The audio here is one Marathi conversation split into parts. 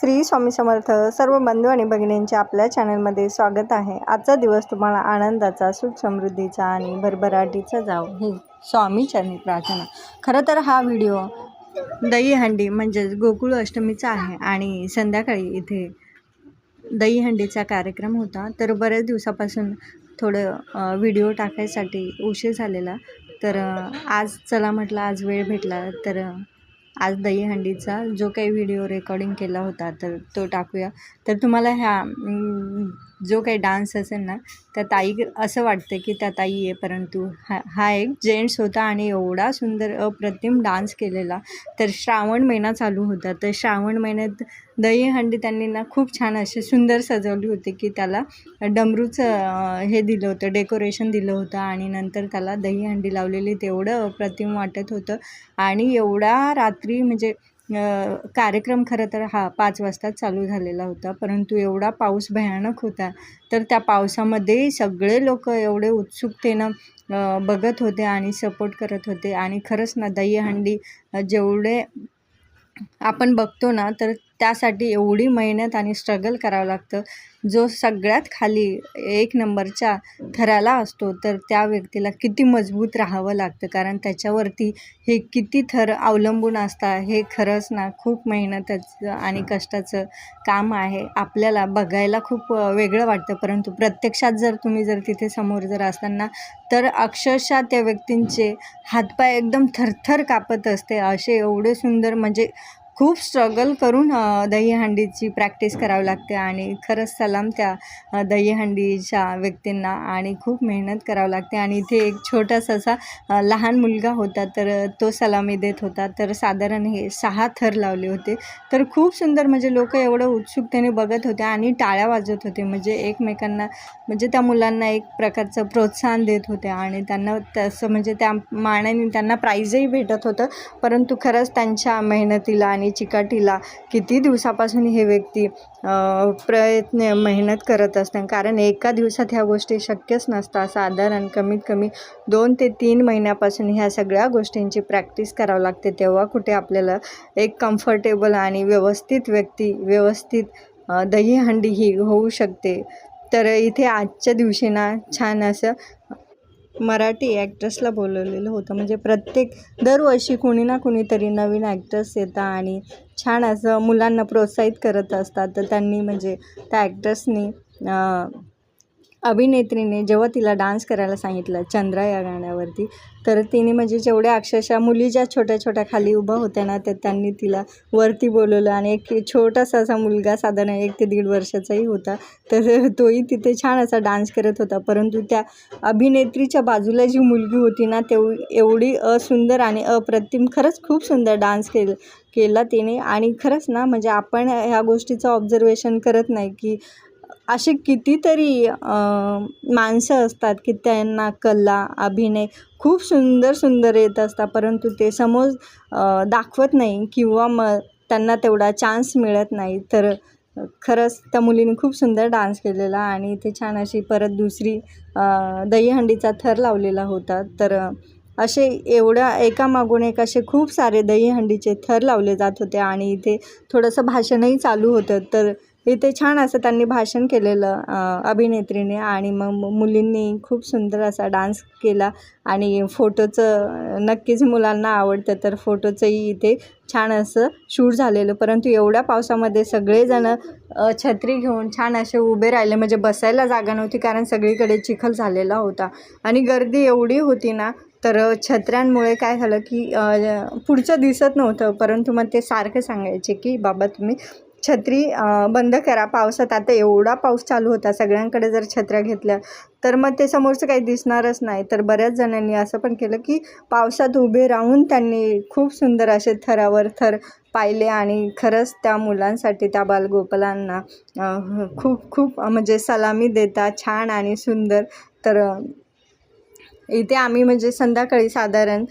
श्री स्वामी समर्थ सर्व बंधू आणि भगिनींचे आपल्या चॅनलमध्ये स्वागत आहे. आजचा दिवस तुम्हाला आनंदाचा सुख समृद्धीचा आणि भरभराटीचा जावं ही स्वामीचरणी प्रार्थना. खरं तर हा व्हिडिओ दहीहंडी म्हणजेच गोकुळ अष्टमीचा आहे आणि संध्याकाळी इथे दहीहंडीचा कार्यक्रम होता. तर बऱ्याच दिवसापासून थोडं व्हिडिओ टाकायसाठी उशीर झालेला. तर आज चला म्हटलं आज वेळ भेटला तर आज दहीहंडीचा जो काही व्हिडिओ रेकॉर्डिंग केला होता तर तो टाकूया. तर तुम्हाला ह्या जो काही डान्स असेल ना त्या ताई असं वाटतं की त्या ताई आहे परंतु हा हा एक जेंट्स होता आणि एवढा सुंदर अप्रतिम डान्स केलेला. तर श्रावण महिना चालू होता. तर श्रावण महिन्यात दहीहंडी त्यांनी ना खूप छान अशी सुंदर सजवली होती की त्याला डमरूचं हे दिलं होतं डेकोरेशन दिलं होतं आणि नंतर त्याला दहीहंडी लावलेली. तेवढं अप्रतिम वाटत होतं. आणि एवढा रात्री म्हणजे कार्यक्रम खरं तर हा पाच वाजता चालू झालेला होता. परंतु एवढा पाऊस भयानक होता तर त्या पावसामध्ये सगळे लोक एवढे उत्सुकतेनं बघत होते आणि सपोर्ट करत होते. आणि खरंच ना दहीहंडी जेवढे आपण बघतो ना तर त्यासाठी एवढी मेहनत आणि स्ट्रगल करावं लागतं. जो सगळ्यात खाली एक नंबरच्या थराला असतो तर त्या व्यक्तीला किती मजबूत राहावं लागतं. कारण त्याच्यावरती हे किती थर अवलंबून असतात हे खरंच ना खूप मेहनतचं आणि कष्टाचं काम आहे. आपल्याला बघायला खूप वेगळं वाटतं. परंतु प्रत्यक्षात जर तुम्ही जर तिथे समोर जर असताना तर अक्षरशः त्या व्यक्तींचे हातपाय एकदम थरथर कापत असते. असे एवढे सुंदर म्हणजे खूप स्ट्रगल करून दहीहंडीची प्रॅक्टिस करावी लागते आणि खरंच सलाम त्या दहीहंडीच्या व्यक्तींना आणि खूप मेहनत करावं लागते. आणि इथे एक छोटासा असा लहान मुलगा होता तर तो सलामी देत होता. तर साधारण हे सहा थर लावले होते. तर खूप सुंदर म्हणजे लोक एवढं उत्सुकतेने बघत होते आणि टाळ्या वाजवत होते. म्हणजे एकमेकांना म्हणजे त्या मुलांना एक प्रकारचं प्रोत्साहन देत होते आणि त्यांना तसं म्हणजे त्या मानाने त्यांना प्राईजही भेटत होतं. परंतु खरंच त्यांच्या मेहनतीला आणि चिकाटीला किती दिवसापासून हे व्यक्ती प्रयत्न मेहनत करत असतात. कारण एका दिवसात ह्या गोष्टी शक्यच नसतात. साधारण कमीत कमी दोन ते तीन महिन्यापासून ह्या सगळ्या गोष्टींची प्रॅक्टिस करावं लागते. तेव्हा कुठे आपल्याला एक कम्फर्टेबल आणि व्यवस्थित व्यक्ती व्यवस्थित दहीहंडी ही होऊ शकते. तर इथे आजच्या दिवशी ना छान असं मराठी ॲक्ट्रेसला बोलवलेलं होतं. म्हणजे प्रत्येक दरवर्षी कुणी ना कुणीतरी नवीन ॲक्टर्स येतात आणि छान असं मुलांना प्रोत्साहित करत असतात. तर त्यांनी म्हणजे त्या ॲक्ट्रेसनी अभिनेत्रीने जेव्हा तिला डान्स करायला सांगितलं चंद्रा या गाण्यावरती तर तिने म्हणजे जेवढ्या अक्षरशः मुली ज्या छोट्या छोट्या खाली उभा होत्या ना तर त्यांनी तिला वरती बोलवलं आणि एक छोटासा असा मुलगा साधारण एक ते दीड वर्षाचाही होता. तर तोही तिथे छान असा डान्स करत होता. परंतु त्या अभिनेत्रीच्या बाजूला जी मुलगी होती ना तेव एवढी असुंदर आणि अप्रतिम खरंच खूप सुंदर डान्स केलं केला तिने. आणि खरंच ना म्हणजे आपण ह्या गोष्टीचं ऑब्झर्वेशन करत नाही की असे कितीतरी माणसं असतात की त्यांना कला अभिनय खूप सुंदर सुंदर येत असतात. परंतु ते समोर दाखवत नाही किंवा मग त्यांना तेवढा चान्स मिळत नाही. तर खरंच त्या मुलीने खूप सुंदर डान्स केलेला आणि इथे छान अशी परत दुसरी दहीहंडीचा थर लावलेला होता. तर असे एवढ्या एकामागून एक असे खूप सारे दहीहंडीचे थर लावले जात होते आणि इथे थोडंसं भाषणही चालू होतं. तर इथे छान असं त्यांनी भाषण केलेलं अभिनेत्रीने आणि मग मुलींनी खूप सुंदर असा डान्स केला आणि फोटोचं नक्कीच मुलांना आवडतं तर फोटोचंही इथे छान असं शूट झालेलं. परंतु एवढ्या पावसामध्ये सगळेजण छत्री घेऊन छान असे उभे राहिले. म्हणजे बसायला जागा नव्हती कारण सगळीकडे चिखल झालेला होता. आणि गर्दी एवढी होती ना तर छत्र्यांमुळे काय झालं की पुढचं दिसत नव्हतं. परंतु मग ते सारखं सांगायचे की बाबा तुम्ही छत्री बंद करा. पावसात आता एवढा पाऊस चालू होता सगळ्यांकडे जर छत्र्या घेतल्या तर मग ते समोरचं काही दिसणारच नाही. तर बऱ्याच जणांनी असं पण केलं की पावसात उभे राहून त्यांनी खूप सुंदर असे थरावर थर पाहिले आणि खरंच त्या मुलांसाठी त्या बालगोपालांना खूप खूप म्हणजे सलामी देतात. छान आणि सुंदर. तर इथे आम्ही म्हणजे संध्याकाळी साधारण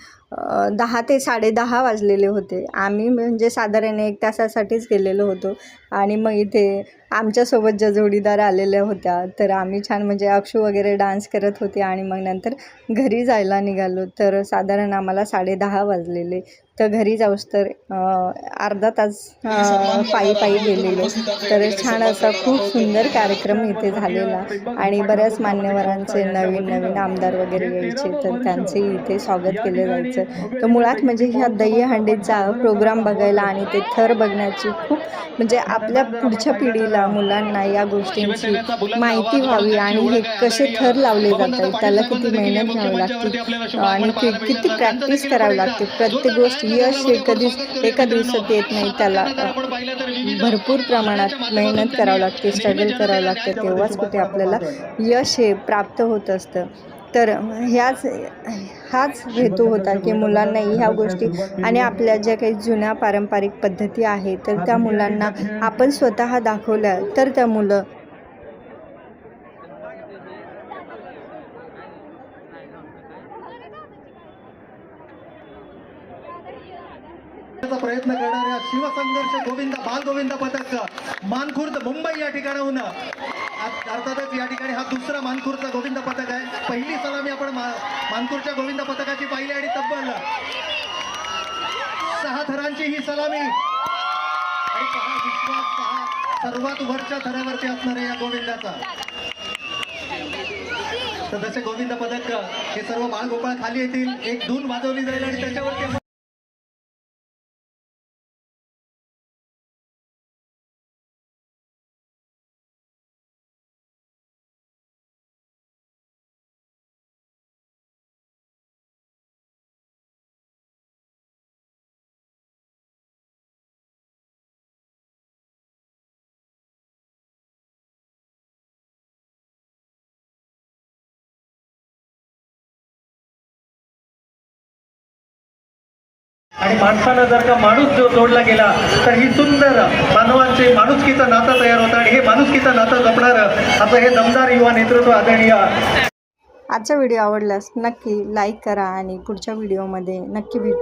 दहा ते साडेदहा वाजलेले होते. आम्ही म्हणजे साधारण एक तासासाठीच गेलेलो होतो. आणि मग इथे आमच्यासोबत ज्या जोडीदार आलेल्या होत्या. तर आम्ही छान म्हणजे अक्षू वगैरे डान्स करत होते आणि मग नंतर घरी जायला निघालो. तर साधारण आम्हाला साडेदहा वाजलेले. तर घरी जाऊस तर अर्धा तास पायी पायी गेलेलो. तर छान असा खूप सुंदर कार्यक्रम इथे झालेला. आणि बऱ्याच मान्यवरांचे नवीन नवीन आमदार वगैरे यायचे तर त्यांचे इथे स्वागत केले जायचं. तर मुळात म्हणजे ह्या दहीहंडीचा प्रोग्राम बघायला आणि ते थर बघण्याची खूप म्हणजे आपल्या पुढच्या पिढीला मुलांना या गोष्टींची माहिती व्हावी आणि हे कसे थर लावले जातात त्याला किती मेहनत घ्यावी लागते आणि किती प्रॅक्टिस करावी लागते प्रत्येक गोष्ट यश हे कधीच एका दिवसात येत नाही त्याला भरपूर प्रमाणात मेहनत करावं लागते स्ट्रगल करावं लागतं तेव्हाच कुठे आपल्याला यश हे प्राप्त होत असतं. तर ह्याच हाच हेतू होता की मुलांना ह्या गोष्टी आणि आपल्या ज्या काही जुन्या पारंपरिक पद्धती आहेत तर त्या मुलांना आपण स्वतः दाखवल्या तर त्या मुलं प्रयत्न करणाऱ्या शिवसंघर्ष गोविंद बालगोविंद पथक मानखुर्द मुंबई या ठिकाणाहून. अर्थातच या ठिकाणी हा दुसरा मानखुर्दचा गोविंद पथक आहे. पहिली सलामी आपण मा- मानखुर्दच्या गोविंद पथकाची पाहिली आणि तब्बल सहा थरांची ही सलामी. पहा विश्वास पहा. सर्वात वरच्या थरावरती असणाऱ्या या गोविंदाचा. तर जसे गोविंद पदक हे सर्व बाळगोपाळ खाली येतील. एक धून वाजवली जाईल आणि त्याच्यावरती आणि माणसानं जर का माणूस जो जोडला गेला तर ही सुंदर मानवांचे माणुसकीचं नातं तयार होतं आणि हे माणुसकीचं नातं जपणारं असं हे दमदार युवा नेतृत्व आदरणीय आजचा व्हिडिओ आवडल्यास नक्की लाईक करा आणि पुढच्या व्हिडिओमध्ये नक्की भेटू.